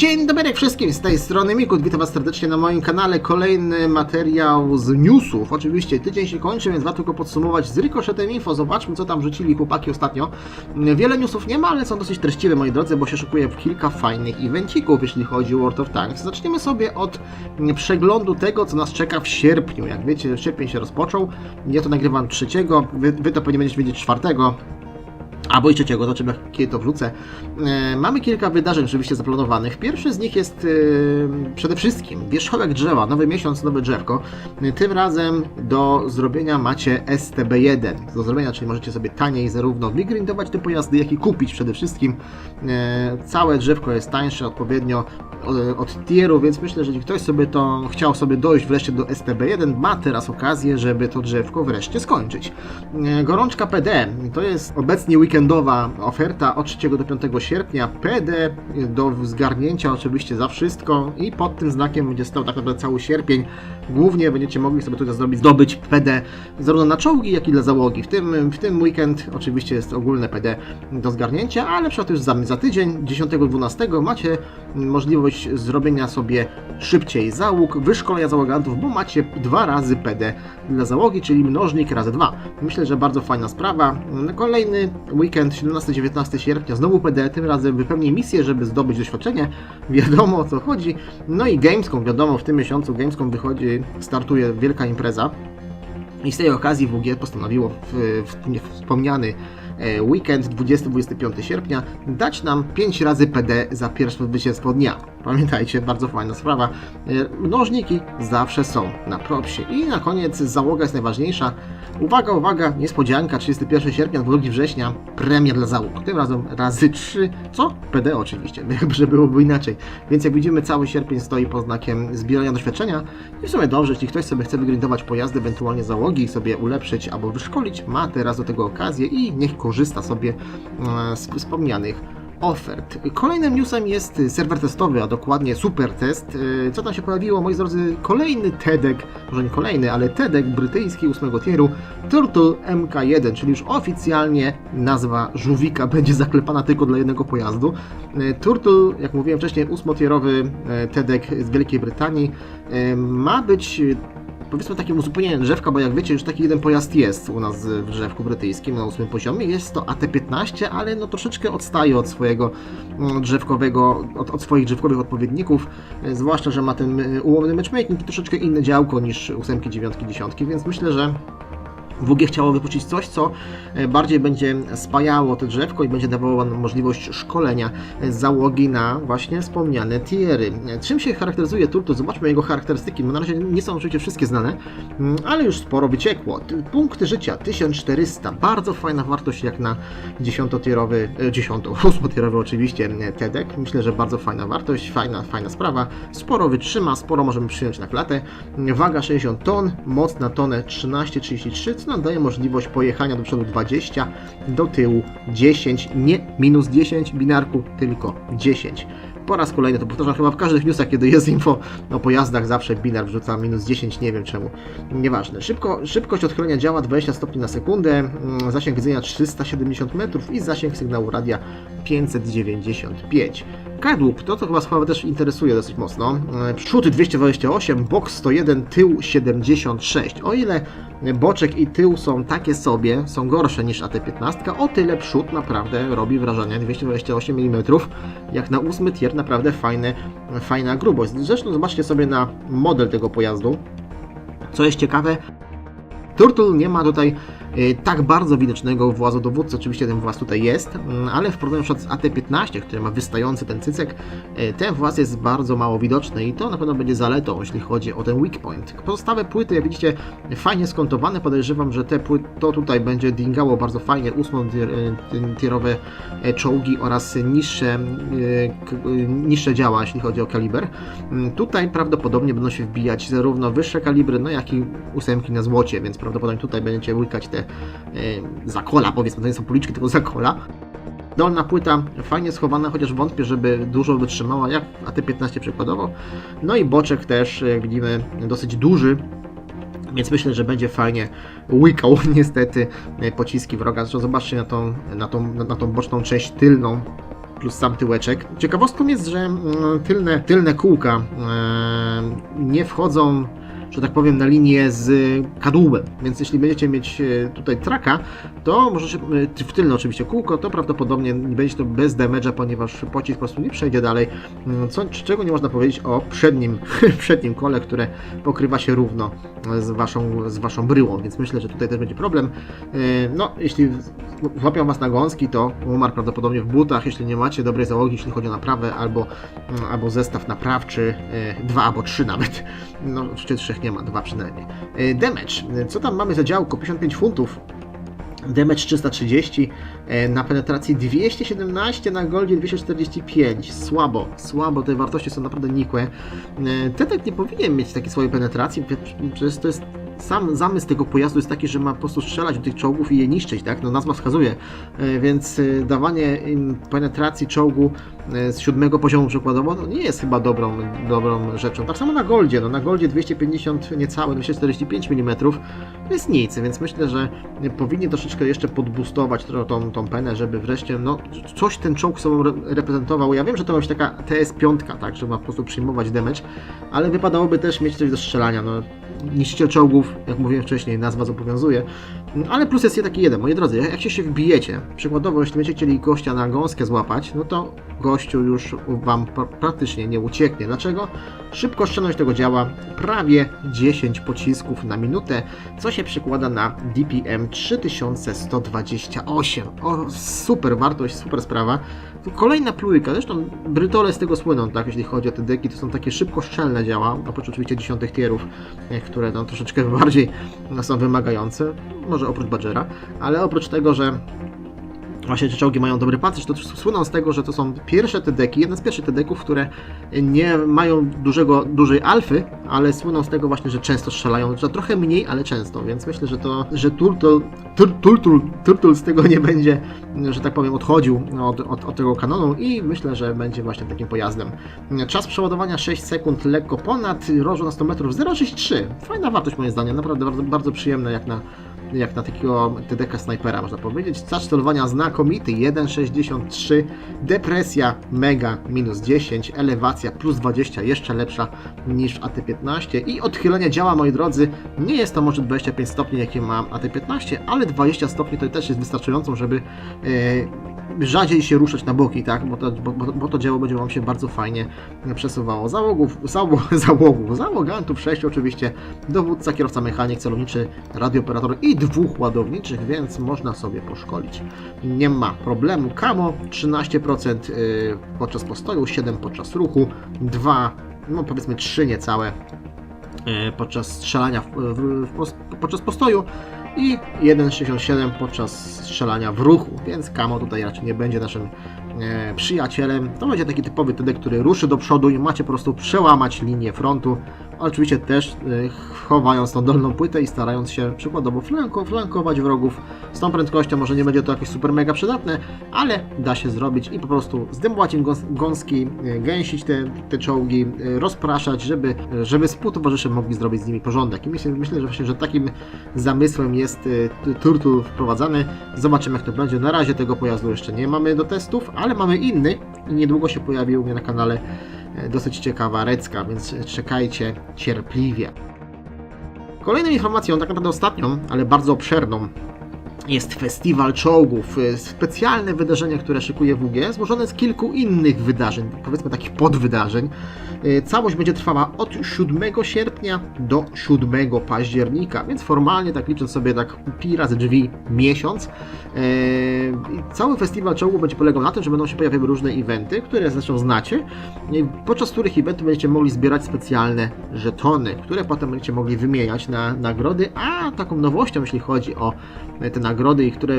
Dzień dobry wszystkim, z tej strony Mikut, witam was serdecznie na moim kanale. Kolejny materiał z newsów. Oczywiście tydzień się kończy, więc warto tylko podsumować z Ricochetem Info. Zobaczmy, co tam rzucili chłopaki ostatnio. Wiele newsów nie ma, ale są dosyć treściwe, moi drodzy, bo się szykuje kilka fajnych evencików, jeśli chodzi o World of Tanks. Zaczniemy sobie od przeglądu tego, co nas czeka w sierpniu. Jak wiecie, sierpień się rozpoczął. Ja to nagrywam trzeciego, wy, wy to pewnie będziecie wiedzieć czwartego. Albo i trzeciego, zobaczymy kiedy to wrzucę. E, mamy kilka wydarzeń oczywiście zaplanowanych. Pierwszy z nich jest e, przede wszystkim wierzchołek drzewa, nowy miesiąc, nowe drzewko. E, tym razem do zrobienia macie STB1. Do zrobienia, czyli możecie sobie taniej zarówno wygrindować te pojazdy, jak i kupić przede wszystkim. Całe drzewko jest tańsze odpowiednio od, tieru, więc myślę, że jeśli ktoś sobie to chciał sobie dojść wreszcie do STB1, ma teraz okazję, żeby to drzewko wreszcie skończyć. Gorączka PD to jest obecnie weekendowa oferta od 3 do 5 sierpnia. PD do zgarnięcia oczywiście za wszystko i pod tym znakiem będzie stał tak naprawdę cały sierpień. Głównie będziecie mogli sobie tutaj zrobić, zdobyć PD zarówno na czołgi, jak i dla załogi. W tym, w tym weekend oczywiście jest ogólne PD do zgarnięcia, ale przykład już za, za tydzień, 10-12 macie możliwość zrobienia sobie szybciej załóg, wyszkolenia załogantów, bo macie dwa razy PD dla załogi, czyli mnożnik razy dwa. Myślę, że bardzo fajna sprawa. Kolejny weekend, 17-19 sierpnia, znowu PD, tym razem wypełnię misję, żeby zdobyć doświadczenie. Wiadomo o co chodzi. No i Gamescom, wiadomo, w tym miesiącu Gamescom wychodzi, startuje wielka impreza. I z tej okazji WG postanowiło w, w, w wspomniany e, weekend 20-25 sierpnia dać nam 5 razy PD za pierwsze zwycięstwo dnia. Pamiętajcie, bardzo fajna sprawa. E, Mnożniki zawsze są na propsie. I na koniec załoga jest najważniejsza. Uwaga, uwaga, niespodzianka, 31 sierpnia, 2 września, premia dla załóg. Tym razem razy 3, co? PD oczywiście, że byłoby inaczej. Więc jak widzimy, cały sierpień stoi pod znakiem zbierania doświadczenia. I w sumie dobrze, jeśli ktoś sobie chce wygrindować pojazdy, ewentualnie załogi, sobie ulepszyć albo wyszkolić, ma teraz do tego okazję i niech korzysta sobie e, z wspomnianych ofert. Kolejnym newsem jest serwer testowy, a dokładnie super test. E, Co tam się pojawiło, moi drodzy? Kolejny TEDek, może nie kolejny, ale TEDek brytyjski 8 tieru Turtle MK1, czyli już oficjalnie nazwa żółwika będzie zaklepana tylko dla jednego pojazdu. E, Turtle, jak mówiłem wcześniej, 8-tierowy TEDek z Wielkiej Brytanii e, ma być powiedzmy takim uzupełnieniem drzewka, bo jak wiecie, już taki jeden pojazd jest u nas w drzewku brytyjskim na ósmym poziomie. Jest to AT-15, ale no troszeczkę odstaje od swojego mm, drzewkowego, od, od swoich drzewkowych odpowiedników, e, zwłaszcza, że ma ten e, ułomny matchmaking i troszeczkę inne działko niż ósemki, dziewiątki, dziesiątki, więc myślę, że WG chciało wypuścić coś, co e, bardziej będzie spajało to drzewko i będzie dawało możliwość szkolenia załogi na właśnie wspomniane tiery. E, Czym się charakteryzuje Turtle? Zobaczmy jego charakterystyki. Na razie nie są oczywiście wszystkie znane, mm, ale już sporo wyciekło. Punkty życia 1400. Bardzo fajna wartość jak na 10-tierowy, 10, 8-tierowy oczywiście e, TEDek. Myślę, że bardzo fajna wartość, fajna, fajna sprawa. Sporo wytrzyma, sporo możemy przyjąć na klatę. Waga 60 ton, moc na tonę 13,33, co nam daje możliwość pojechania do przodu 20, do tyłu 10, nie minus 10 binarku, tylko 10. Po raz kolejny, to powtarzam chyba w każdych newsach, kiedy jest info o pojazdach, zawsze binar wrzuca minus 10, nie wiem czemu. Nieważne. Szybko, szybkość odchylenia działa 20 stopni na sekundę, mm, zasięg widzenia 370 metrów i zasięg sygnału radia 595. Kadłub, to co chyba sprawę też interesuje dosyć mocno. E, Przód 228, bok 101, tył 76. O ile boczek i tył są takie sobie, są gorsze niż AT-15, o tyle przód naprawdę robi wrażenie 228 mm. Jak na 8 tier naprawdę fajne, fajna grubość. Zresztą zobaczcie sobie na model tego pojazdu. Co jest ciekawe, Turtle nie ma tutaj tak bardzo widocznego włazu dowódcy. Oczywiście ten właz tutaj jest, mm, ale w porównaniu z AT-15, który ma wystający ten cycek, e, ten właz jest bardzo mało widoczny i to na pewno będzie zaletą, jeśli chodzi o ten weak point. Pozostałe płyty, jak widzicie, fajnie skontowane. Podejrzewam, że te płyty, to tutaj będzie dingało bardzo fajnie ósmotierowe e, czołgi oraz niższe, niższe działa, jeśli chodzi o kaliber. Mm, Tutaj prawdopodobnie będą się wbijać zarówno wyższe kalibry, no jak i ósemki na złocie, więc prawdopodobnie tutaj będziecie łykać te e, zakola, powiedzmy, to nie są policzki, tylko zakola. Dolna płyta fajnie schowana, chociaż wątpię, żeby dużo wytrzymała, jak AT-15 przykładowo. No i boczek też, jak widzimy, dosyć duży, więc myślę, że będzie fajnie łykał niestety pociski wroga. Zresztą zobaczcie na tą, na tą, na tą boczną część tylną plus sam tyłeczek. Ciekawostką jest, że mm, tylne, tylne kółka e, nie wchodzą że tak powiem, na linię z kadłubem. Więc jeśli będziecie mieć e, tutaj traka, to możecie, w tylne oczywiście kółko, to prawdopodobnie będzie to bez damage'a, ponieważ pocisk po prostu nie przejdzie dalej. Mm, Co, czego nie można powiedzieć o przednim, przednim kole, które pokrywa się równo z waszą, z waszą bryłą, więc myślę, że tutaj też będzie problem. E, No, jeśli złapią was na gąski, to umarł prawdopodobnie w butach, jeśli nie macie dobrej załogi, jeśli chodzi o naprawę, albo, mm, albo zestaw naprawczy, e, dwa albo trzy nawet. No, czy trzech nie ma, dwa przynajmniej. E, Damage. Co tam mamy za działko? 55 funtów. Damage 330, e, na penetracji 217, na goldzie 245. Słabo, słabo, te wartości są naprawdę nikłe. Tetek nie powinien mieć takiej swojej penetracji, przecież to jest sam zamysł tego pojazdu jest taki, że ma po prostu strzelać do tych czołgów i je niszczyć, tak? No nazwa wskazuje, E, więc e, dawanie im penetracji czołgu e, z siódmego poziomu przykładowo no nie jest chyba dobrą, dobrą rzeczą. Tak samo na Goldzie, no na Goldzie 250 niecałe, 245 mm to jest nic, więc myślę, że powinien troszeczkę jeszcze podbustować tą, tą, penę, żeby wreszcie no, coś ten czołg sobą re- reprezentował. Ja wiem, że to ma być taka TS5, tak, że ma po prostu przyjmować damage, ale wypadałoby też mieć coś do strzelania. No, niszczyciel czołgów, jak mówiłem wcześniej, nazwa zobowiązuje. Ale plus jest taki jeden, moi drodzy, jak się wbijecie, przykładowo, jeśli będziecie chcieli gościa na gąskę złapać, no to gościu już Wam pra- praktycznie nie ucieknie. Dlaczego? Szybkoszczelność tego działa prawie 10 pocisków na minutę, co się przekłada na DPM 3128. O, super wartość, super sprawa. Kolejna plujka, zresztą Brytole z tego słyną, tak, jeśli chodzi o te deki, to są takie szybkoszczelne działa, oprócz oczywiście dziesiątych tierów, e, które no, troszeczkę bardziej no, są wymagające, może oprócz Badgera, ale oprócz tego, że właśnie te czołgi mają dobry pancerz, to słyną z tego, że to są pierwsze te deki, jedne z pierwszych te deków, które nie mają dużego, dużej alfy, ale słyną z tego właśnie, że często strzelają, że trochę mniej, ale często, więc myślę, że to, że Turtle, z tego nie będzie, że tak powiem, odchodził od, od, od tego kanonu i myślę, że będzie właśnie takim pojazdem. Czas przeładowania 6 sekund, lekko ponad, rożu na 100 metrów 0,63. Fajna wartość moim zdaniem, naprawdę bardzo, bardzo przyjemna jak na jak na takiego TDK snajpera można powiedzieć. Czas celowania znakomity 1,63, depresja mega minus 10, elewacja plus 20 jeszcze lepsza niż w AT15 i odchylenie działa moi drodzy, nie jest to może 25 stopni jakie ma AT15, ale 20 stopni to też jest wystarczającą, żeby e, rzadziej się ruszać na boki, tak? Bo to, bo, bo, to dzieło będzie Wam się bardzo fajnie przesuwało. Załogów, zało, załogów, załogantów 6 oczywiście, dowódca, kierowca mechanik, celowniczy, radiooperator i dwóch ładowniczych, więc można sobie poszkolić. Nie ma problemu. Kamo 13% y, podczas postoju, 7 podczas ruchu, 2, no powiedzmy 3 niecałe y, podczas strzelania w, w, w, podczas postoju i 1,67 podczas strzelania w ruchu, więc Kamo tutaj raczej nie będzie naszym e, przyjacielem. To będzie taki typowy TD, który ruszy do przodu i macie po prostu przełamać linię frontu. Oczywiście też e, chowając tą dolną płytę i starając się przykładowo flanko, flankować wrogów. Z tą prędkością może nie będzie to jakieś super mega przydatne, ale da się zrobić i po prostu zdejmować im gąs- gąski, e, gęsić te, te czołgi, e, rozpraszać, żeby, żeby współtowarzysze mogli zrobić z nimi porządek. I myślę, myślę że właśnie, że takim zamysłem jest Turtle wprowadzany. Zobaczymy jak to będzie. Na razie tego pojazdu jeszcze nie mamy do testów, ale mamy inny i niedługo się pojawi u mnie na kanale dosyć ciekawa recka, więc czekajcie cierpliwie. Kolejną informacją, tak naprawdę ostatnią, ale bardzo obszerną, jest festiwal czołgów. y, Specjalne wydarzenie, które szykuje WG, złożone z kilku innych wydarzeń, powiedzmy takich podwydarzeń. Y, Całość będzie trwała od 7 sierpnia do 7 października, więc formalnie, tak licząc sobie tak pi razy drzwi, miesiąc. I Cały festiwal czołgów będzie polegał na tym, że będą się pojawiały różne eventy, które zresztą znacie, podczas których eventów będziecie mogli zbierać specjalne żetony, które potem będziecie mogli wymieniać na nagrody, a taką nowością, jeśli chodzi o te nagrody i, które,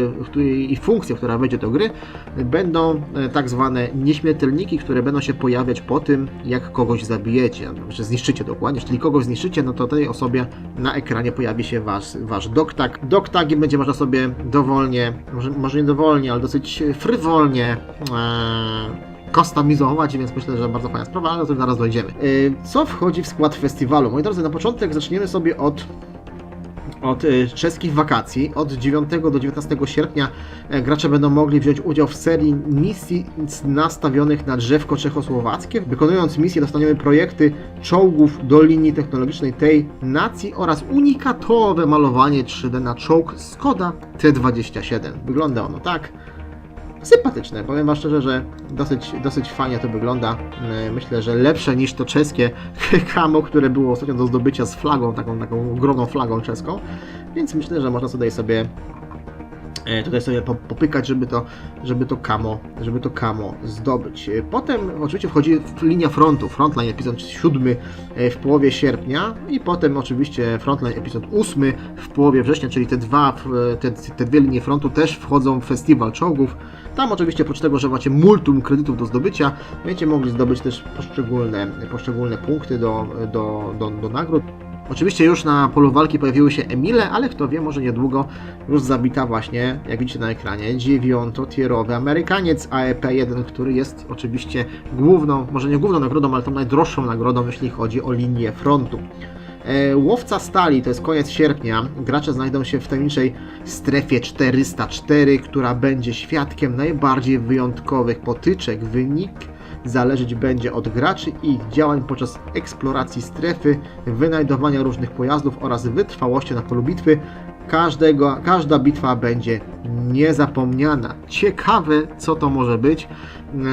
i funkcje, która wejdzie do gry, będą e, tak zwane nieśmiertelniki, które będą się pojawiać po tym, jak kogoś zabijecie, że zniszczycie dokładnie. Jeśli kogoś zniszczycie, no to tej osobie na ekranie pojawi się wasz, wasz doktag. Doktagi będzie można sobie dowolnie, może, może nie dowolnie, ale dosyć frywolnie e, kustomizować, więc myślę, że bardzo fajna sprawa, ale do tego zaraz dojdziemy. E, co wchodzi w skład festiwalu? Moi drodzy, na początek zaczniemy sobie od od y, czeskich wakacji. Od 9 do 19 sierpnia e, gracze będą mogli wziąć udział w serii misji nastawionych na drzewko czechosłowackie. Wykonując misję dostaniemy projekty czołgów do linii technologicznej tej nacji oraz unikatowe malowanie 3D na czołg Skoda T27. Wygląda ono tak. Sympatyczne, powiem Wam szczerze, że dosyć, dosyć fajnie to wygląda. Yy, Myślę, że lepsze niż to czeskie kamo, które było ostatnio do zdobycia z flagą, taką, taką ogromną flagą czeską. Więc myślę, że można tutaj sobie e, tutaj sobie po- popykać, żeby to, żeby to kamo, żeby to kamo zdobyć. E, Potem oczywiście wchodzi linia frontu, frontline epizod 7 e, w połowie sierpnia i potem oczywiście frontline epizod 8 w połowie września, czyli te dwa, te, te dwie linie frontu też wchodzą w festiwal czołgów. Tam oczywiście oprócz tego, że macie multum kredytów do zdobycia, będziecie mogli zdobyć też poszczególne, poszczególne punkty do, do, do, do nagród. Oczywiście już na polu walki pojawiły się Emile, ale kto wie, może niedługo już zabita właśnie, jak widzicie na ekranie, dziewiątotierowy Amerykaniec AEP-1, który jest oczywiście główną, może nie główną nagrodą, ale tą najdroższą nagrodą, jeśli chodzi o linię frontu. E, Łowca stali to jest koniec sierpnia. Gracze znajdą się w tajemniczej strefie 404, która będzie świadkiem najbardziej wyjątkowych potyczek. Wynik zależeć będzie od graczy i ich działań podczas eksploracji strefy, wynajdowania różnych pojazdów oraz wytrwałości na polu bitwy. Każdego, każda bitwa będzie niezapomniana. Ciekawe, co to może być,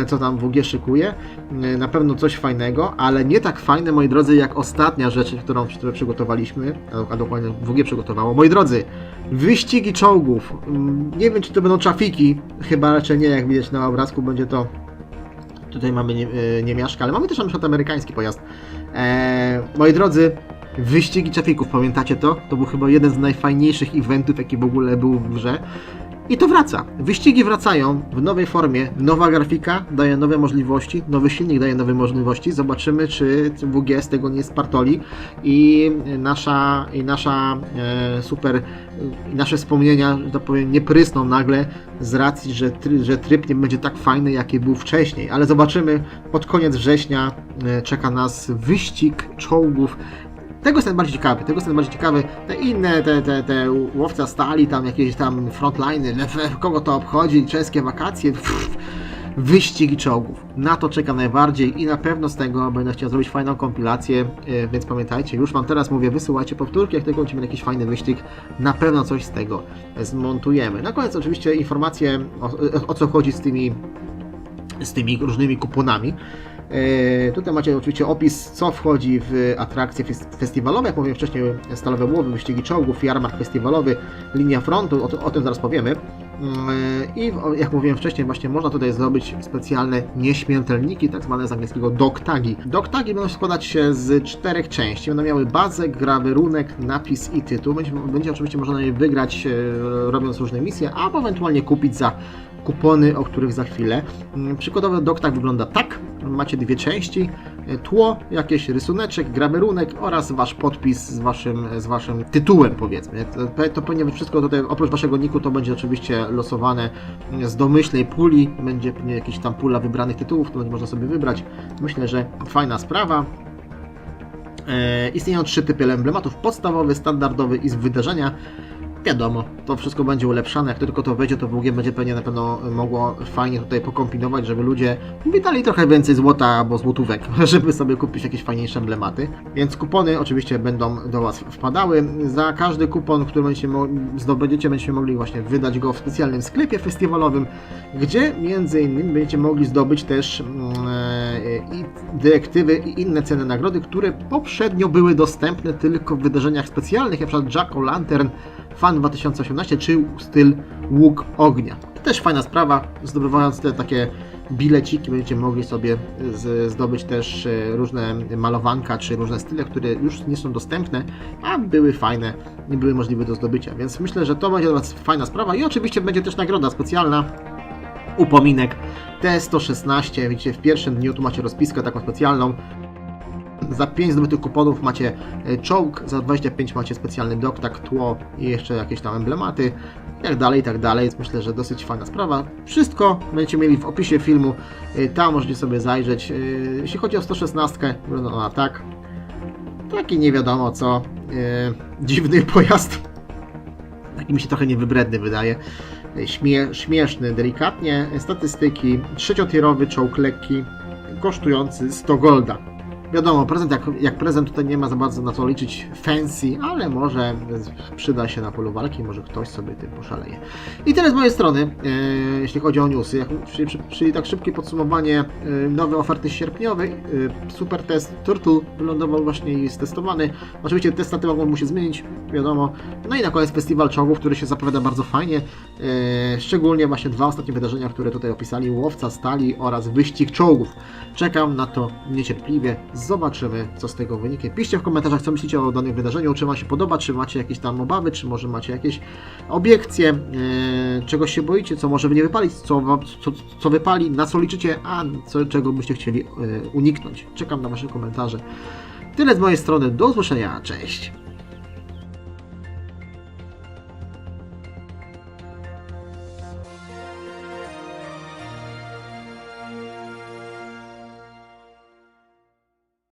e, co tam WG szykuje. E, Na pewno coś fajnego, ale nie tak fajne, moi drodzy, jak ostatnia rzecz, którą, przygotowaliśmy, a- a dokładnie WG przygotowało. Moi drodzy, wyścigi czołgów. Mm, Nie wiem, czy to będą trafiki, chyba raczej nie, jak widać na obrazku, będzie to Tutaj mamy nie, e, niemiaszka, ale mamy też na przykład amerykański pojazd. Eee, moi drodzy, wyścigi czafików, pamiętacie to? To był chyba jeden z najfajniejszych eventów, jaki w ogóle był w grze. I to wraca. Wyścigi wracają w nowej formie. Nowa grafika daje nowe możliwości, nowy silnik daje nowe możliwości. Zobaczymy, czy WG z tego nie spartoli i nasza, i nasza e, super, i nasze wspomnienia, że tak powiem, nie prysną nagle z racji, że, try, że tryb nie będzie tak fajny, jaki był wcześniej. Ale zobaczymy, pod koniec września e, czeka nas wyścig czołgów tego jestem bardziej ciekawy, tego jestem bardziej ciekawy. Te inne, te, te, te łowca stali, tam jakieś tam frontliny, kogo to obchodzi, czeskie wakacje, pff, wyścigi czołgów. Na to czekam najbardziej i na pewno z tego będę chciał zrobić fajną kompilację, e, więc pamiętajcie, już Wam teraz mówię, wysyłajcie powtórki, jak tylko będziemy jakiś fajny wyścig, na pewno coś z tego zmontujemy. Na koniec oczywiście informacje o, o co chodzi z tymi z tymi różnymi kuponami. E, Tutaj macie oczywiście opis, co wchodzi w atrakcje fes- festiwalowe. Jak mówiłem wcześniej, stalowe łowy, wyścigi czołgów, jarmark festiwalowy, linia frontu, o, o tym zaraz powiemy. Mm, I o- jak mówiłem wcześniej, właśnie można tutaj zdobyć specjalne nieśmiertelniki, tak zwane z angielskiego dog tagi. Dog tagi będą składać się z czterech części. Będą miały bazę, grawerunek, napis i tytuł. Będzie, będzie oczywiście można je wygrać e, robiąc różne misje, albo ewentualnie kupić za kupony, o których za chwilę. Mm, Przykładowy doktak wygląda tak. Macie dwie części. e, Tło, jakiś rysuneczek, grawerunek oraz wasz podpis z waszym, z waszym tytułem powiedzmy. To, to powinien być wszystko tutaj, oprócz waszego niku to będzie oczywiście losowane z domyślnej puli. Będzie jakaś tam pula wybranych tytułów, to będzie można sobie wybrać. Myślę, że fajna sprawa. E, istnieją trzy typy emblematów: podstawowy, standardowy i z wydarzenia. Wiadomo, to wszystko będzie ulepszane. Jak tylko to wejdzie, to WG będzie pewnie na pewno mogło fajnie tutaj pokombinować, żeby ludzie wydali trochę więcej złota albo złotówek, żeby sobie kupić jakieś fajniejsze emblematy. Więc kupony oczywiście będą do Was wpadały. Za każdy kupon, który będziecie zdobędziecie, będziecie mogli właśnie wydać go w specjalnym sklepie festiwalowym, gdzie między innymi będziecie mogli zdobyć też mm, e, dyrektywy i inne cenne nagrody, które poprzednio były dostępne tylko w wydarzeniach specjalnych, jak np. Jack O'Lantern Fan 2018 czy styl Łuk Ognia. To też fajna sprawa, zdobywając te takie bileciki będziecie mogli sobie z, zdobyć też e, różne malowanka czy różne style, które już nie są dostępne, a były fajne i były możliwe do zdobycia, więc myślę, że to będzie dla Was fajna sprawa i oczywiście będzie też nagroda specjalna upominek T116, widzicie w pierwszym dniu tu macie rozpiskę taką specjalną za 5 zdobytych kuponów macie e, czołg, za 25 macie specjalny doktak, tło i jeszcze jakieś tam emblematy, i tak dalej, i tak dalej. Więc myślę, że dosyć fajna sprawa. Wszystko będziecie mieli w opisie filmu, e, tam możecie sobie zajrzeć. E, Jeśli chodzi o 116, wygląda ona tak. Taki nie wiadomo co, dziwny pojazd. taki mi się trochę niewybredny wydaje. Śmie śmieszny, delikatnie. Statystyki. Trzeciotierowy czołg lekki, kosztujący 100 golda. Wiadomo, prezent jak, jak prezent tutaj nie ma za bardzo na co liczyć fancy, ale może przyda się na polu walki, może ktoś sobie tym poszaleje. I tyle z mojej strony, e, jeśli chodzi o newsy. Jak, czyli, czyli tak szybkie podsumowanie e, nowej oferty sierpniowej. E, super test Turtle wylądował właśnie i jest testowany. Oczywiście testaty mogą mu się zmienić, wiadomo. No i na koniec festiwal czołgów, który się zapowiada bardzo fajnie. E, szczególnie właśnie dwa ostatnie wydarzenia, które tutaj opisali, łowca stali oraz wyścig czołgów. Czekam na to niecierpliwie. Zobaczymy, co z tego wyniknie. Piszcie w komentarzach, co myślicie o danym wydarzeniu, czy Wam się podoba, czy macie jakieś tam obawy, czy może macie jakieś obiekcje, e, czegoś się boicie, co może nie wypalić, co, co, co wypali, na co liczycie, a co, czego byście chcieli e, uniknąć. Czekam na Wasze komentarze. Tyle z mojej strony, do usłyszenia, cześć!